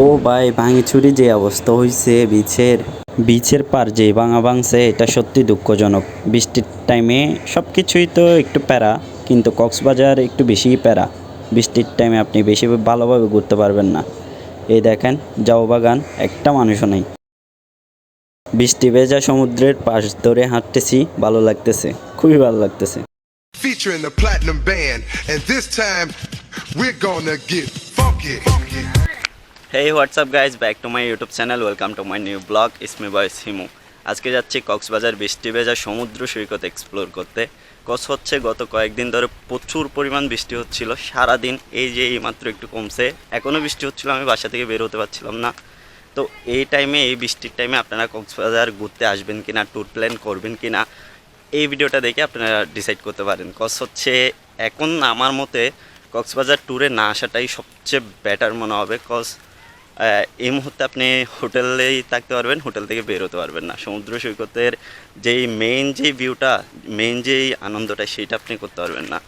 ও ভাই ভাঙিচুরি যে অবস্থা হয়েছে বিচের বিচের পার যে ভাঙা ভাঙছে এটা সত্যি দুঃখজনক। বৃষ্টির টাইমে সব কিছুই তো একটু প্যারা কিন্তু কক্সবাজার একটু বেশিই প্যারা। বৃষ্টির টাইমে আপনি বেশি ভালোভাবে ঘুরতে পারবেন না। এই দেখেন যাও বাগান একটা মানুষও নেই। বৃষ্টি ভেজা সমুদ্রের পাশ ধরে হাঁটতেছি ভালো লাগতেছে খুবই ভালো লাগতেছে। Featuring the platinum band, and this time we're gonna get funky. Hey what's up guys back to my YouTube channel welcome to my new vlog is me boys Himu আজকে যাচ্ছি কক্সবাজার বৃষ্টি ভেজা সমুদ্র সৈকত এক্সপ্লোর করতে। কস হচ্ছে গত কয়েকদিন ধরে প্রচুর পরিমাণ বৃষ্টি হচ্ছিল। সারাদিন এই যে এইমাত্র একটু কমছে। এখনও বৃষ্টি হচ্ছিল, আমি বাসা থেকে বের হতে পারছিলাম না। তো এই টাইমে এই বৃষ্টির টাইমে আপনারা কক্সবাজার ঘুরতে আসবেন কি না ট্যুর প্ল্যান করবেন কি না এই ভিডিওটা দেখে আপনারা ডিসাইড করতে পারেন। কস হচ্ছে, এখন আমার মতে কক্সবাজার ট্যুরে না আসাটাই সবচেয়ে বেটার মনে হবে। কজ এই মুহূর্তে আপনি হোটেলেই থাকতে পারবেন, হোটেল থেকে বেরোতে পারবেন না। সমুদ্র সৈকতের যেই মেইন যে ভিউটা মেইন যেই আনন্দটা, সেইটা আপনি করতে পারবেন না।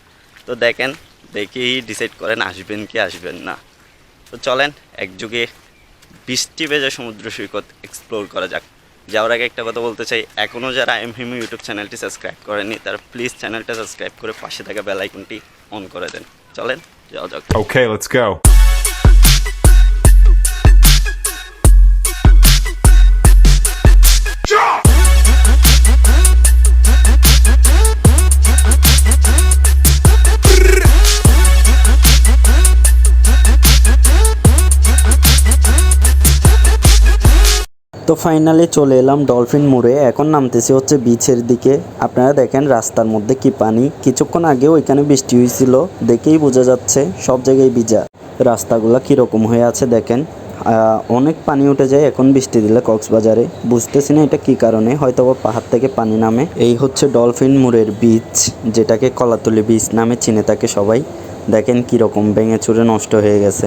তো দেখেন, দেখেই ডিসাইড করেন, আসবেন কি আসবেন না। তো চলেন, একযুগে বৃষ্টি ভেজা সমুদ্র সৈকত এক্সপ্লোর করা যাক। যাওয়ার আগে একটা কথা বলতে চাই এখনও যারা এম হিমু ইউটিউব চ্যানেলটি সাবস্ক্রাইব করেনি তারা প্লিজ চ্যানেলটা সাবস্ক্রাইব করে পাশে থাকা বেল আইকনটি অন করে দেন। চলেন, যাওয়া যাক। ওকে let's go. তো ফাইনালি চলে এলাম ডলফিন মোড়ে। এখন নামতেছি হচ্ছে বিচের দিকে। আপনারা দেখেন রাস্তার মধ্যে কি পানি। কিছুক্ষণ আগেও এখানে বৃষ্টি হয়েছিল, দেখেই বোঝা যাচ্ছে সব জায়গায় ভিজা। রাস্তাগুলো কীরকম হয়ে আছে দেখেন। অনেক পানি উঠে যায় এখন বৃষ্টি দিলে কক্সবাজারে। বুঝতেছি না এটা কি কারণে হয়তো বা পাহাড় থেকে পানি নামে। এই হচ্ছে ডলফিন মোড়ের বিচ যেটাকে কলাতলি বিচ নামে চিনে থাকে সবাই। দেখেন কীরকম ভেঙে চুরে নষ্ট হয়ে গেছে।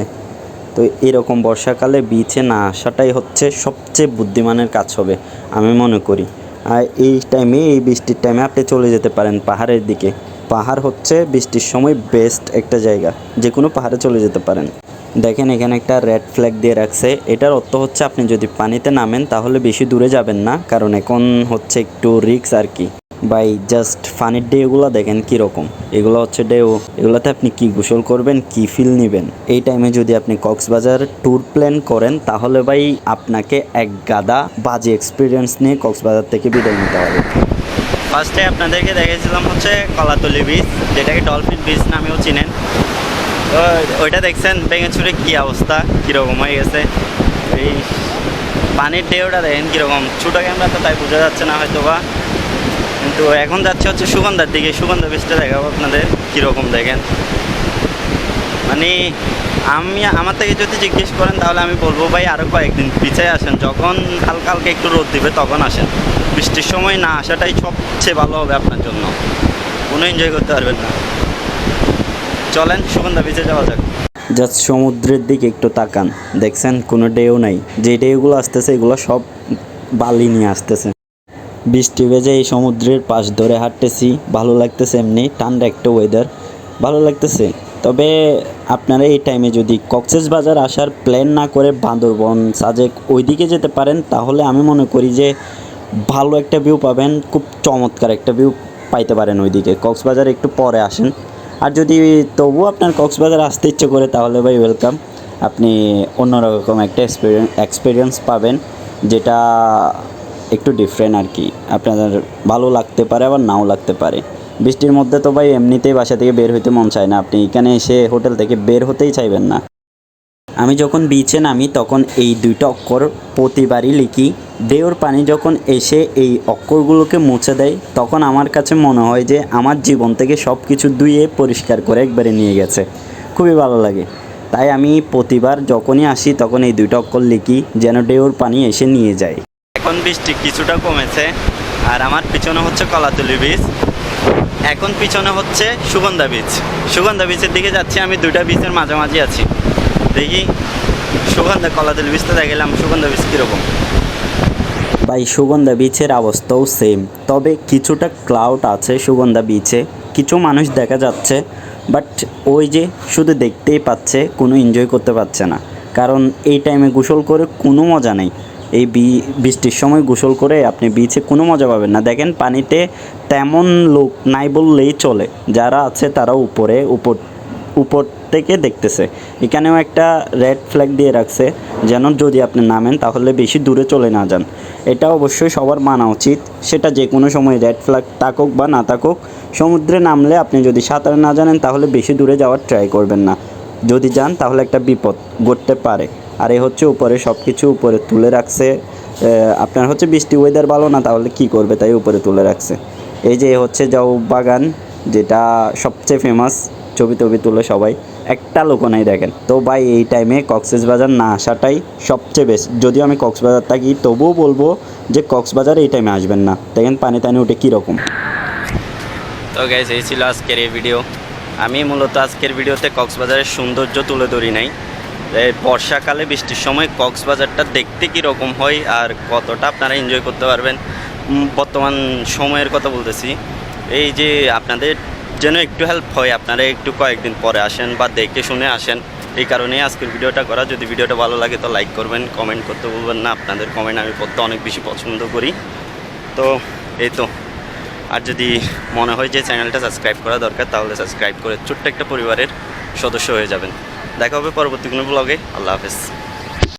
তো এরকম বর্ষাকালে বিচে না আসাটাই হচ্ছে সবচেয়ে বুদ্ধিমানের কাজ হবে, আমি মনে করি। আর এই টাইমে এই বৃষ্টির টাইমে আপনি চলে যেতে পারেন পাহাড়ের দিকে। পাহাড় হচ্ছে বৃষ্টির সময় বেস্ট একটা জায়গা যে কোনো পাহাড়ে চলে যেতে পারেন। দেখেন এখানে একটা রেড ফ্ল্যাগ দিয়ে রাখছে, এটার অর্থ হচ্ছে আপনি যদি পানিতে নামেন তাহলে বেশি দূরে যাবেন না, কারণ এখন হচ্ছে একটু রিক্স আর কি। বাই জাস্ট ফানির ডেগুলো দেখেন কীরকম। এগুলো হচ্ছে ডেউ এগুলোতে আপনি কি গোসল করবেন, কি ফিল নেবেন? এই টাইমে যদি আপনি কক্সবাজার ট্যুর প্ল্যান করেন, তাহলে ভাই আপনাকে এক গাদা বাজে এক্সপিরিয়েন্স নিয়ে কক্সবাজার থেকে বিদায় নিতে হবে। ফার্স্টে আপনাদেরকে দেখেছিলাম হচ্ছে কলাতলি বিচ যেটাকে ডলফিন বিচ নামেও চিনেন। ওইটা দেখছেন, ভেঙেচুরে কী অবস্থা, কীরকম হয়ে গেছে। এই পানির ঢেউটা দেখেন কীরকম। ছোটো ক্যামেরা তো তাই বোঝা যাচ্ছে না হয়তো বা কিন্তু এখন যাচ্ছে হচ্ছে সুগন্ধার দিকে। সুগন্ধা বীজটা দেখাবো আপনাদের কীরকম দেখেন। মানে আমি, আমার থেকে যদি জিজ্ঞেস করেন তাহলে আমি বলব, ভাই আরও কয়েকদিন পিছিয়ে আসেন। যখন হালকা হালকা একটু রোদ দিবে তখন আসেন। বৃষ্টির সময় না আসাটাই সবচেয়ে ভালো হবে আপনার জন্য। কোনো এনজয় করতে পারবেন না। চলেন সুগন্ধা বিচে যাওয়া যাক। জাস্ট সমুদ্রের দিকে একটু তাকান। দেখছেন কোনো ডেও নাই। যে ডেউগুলো আসতেছে, এগুলো সব বালি নিয়ে আসতেছে। বৃষ্টি ভেজে এই সমুদ্রের পাশ ধরে হাঁটতেছি। ভালো লাগতেছে এমনি, ঠান্ডা একটা ওয়েদার ভালো লাগতেছে। তবে আপনারা এই টাইমে যদি কক্সেস বাজার আসার প্ল্যান না করে বান্দরবন, সাজেক ওইদিকে যেতে পারেন, তাহলে আমি মনে করি যে ভালো একটা ভিউ পাবেন, খুব চমৎকার একটা ভিউ পাইতে পারেন ওইদিকে। কক্সবাজার একটু পরে আসেন। আর যদি তবুও আপনার কক্সবাজার আসতে ইচ্ছে করে, তাহলে ভাই ওয়েলকাম আপনি অন্যরকম একটা এক্সপিরিয়েন্স এক্সপিরিয়েন্স পাবেন, যেটা একটু ডিফারেন্ট আর কি। আপনাদের ভালো লাগতে পারে, আবার নাও লাগতে পারে। বৃষ্টির মধ্যে তো ভাই এমনিতেই বাসা থেকে বের হইতে মন চায় না। আপনি এখানে এসে হোটেল থেকে বের হতেই চাইবেন না। আমি যখন বিচে নামি, তখন এই দুইটা অক্ষর প্রতিবারই লিখি। দেওর পানি যখন এসে এই অক্ষরগুলোকে মুছে দেয়, তখন আমার কাছে মনে হয় যে আমার জীবন থেকে সব কিছু ধুয়ে পরিষ্কার করে একবারে নিয়ে গেছে। খুবই ভালো লাগে। তাই আমি প্রতিবার যখনই আসি, তখন এই দুইটা অক্ষর লিখি, যেন ডেউর পানি এসে নিয়ে যায়। এখন বৃষ্টি কিছুটা কমেছে, আর আমার পিছনে হচ্ছে কলাতলি বীজ এখন পিছনে হচ্ছে সুগন্ধা বীজ সুগন্ধা বীজের দিকে যাচ্ছি, আমি দুইটা বীজের মাঝামাঝি আছি। দেখি সুগন্ধা, কলাতলি বীজটা দেখালাম সুগন্ধা বীজ কীরকম। ভাই, সুগন্ধা বিচের অবস্থাও সেম তবে কিছুটা ক্লাউড আছে সুগন্ধা বিচে কিছু মানুষ দেখা যাচ্ছে বাট ওই যে শুধু দেখতেই পাচ্ছে, কোনো এনজয় করতে পারছে না। কারণ এই টাইমে গোসল করে কোনো মজা নেই। এই বৃষ্টির সময় গোসল করে আপনি বিচে কোনো মজা পাবেন না। দেখেন, পানিতে তেমন লোক নাই বললেই চলে। যারা আছে তারা উপরে, উপর উপর থেকে দেখতেছে। এখানেও একটা রেড ফ্ল্যাগ দিয়ে রাখছে, যেন যদি আপনি নামেন তাহলে বেশি দূরে চলে না যান। এটা অবশ্যই সবার মানা উচিত। সেটা যে কোনো সময় রেড ফ্ল্যাগ থাকুক বা না থাকুক, সমুদ্রে নামলে আপনি যদি সাঁতার না জানেন তাহলে বেশি দূরে যাওয়ার ট্রাই করবেন না। যদি যান, তাহলে একটা বিপদ ঘটতে পারে। আর এ হচ্ছে উপরে সব কিছু উপরে তুলে রাখছে। আপনার হচ্ছে বৃষ্টি ওয়েদার ভালো না, তাহলে কি করবে তাই উপরে তুলে রাখছে। এই যে হচ্ছে যাও বাগান, যেটা সবচেয়ে ফেমাস ছবি টবি তুলে সবাই। একটা লোকও নাই দেখেন। তো ভাই, এই টাইমে কক্সবাজার না আসাটাই সবচেয়ে বেস্ট যদিও আমি কক্সবাজার থাকি, তবুও বলব যে কক্সবাজার এই টাইমে আসবেন না। দেখেন পানি টানি উঠে কীরকম। তো গাইজ এই ছিল আজকের এই ভিডিও আমি মূলত আজকের ভিডিওতে কক্সবাজারের সৌন্দর্য তুলে ধরি নাই। বর্ষাকালে বৃষ্টির সময় কক্সবাজারটা দেখতে কীরকম হয় আর কতটা আপনারা এনজয় করতে পারবেন বর্তমান সময়ের কথা বলতেছি। এই যে আপনাদের যেন একটু হেল্প হয়, আপনারা একটু কয়েকদিন পরে আসেন বা দেখে শুনে আসেন, এই কারণেই আজকের ভিডিওটা করা। যদি ভিডিওটা ভালো লাগে তো লাইক করবেন কমেন্ট করতে বলবেন না। আপনাদের কমেন্ট আমি পড়তে অনেক বেশি পছন্দ করি। তো, এই তো। আর যদি মনে হয় যে চ্যানেলটা সাবস্ক্রাইব করা দরকার, তাহলে সাবস্ক্রাইব করে ছোট্ট একটা পরিবারের সদস্য হয়ে যাবেন। দেখা হবে পরবর্তী কোনো ব্লগে আল্লাহ হাফেজ।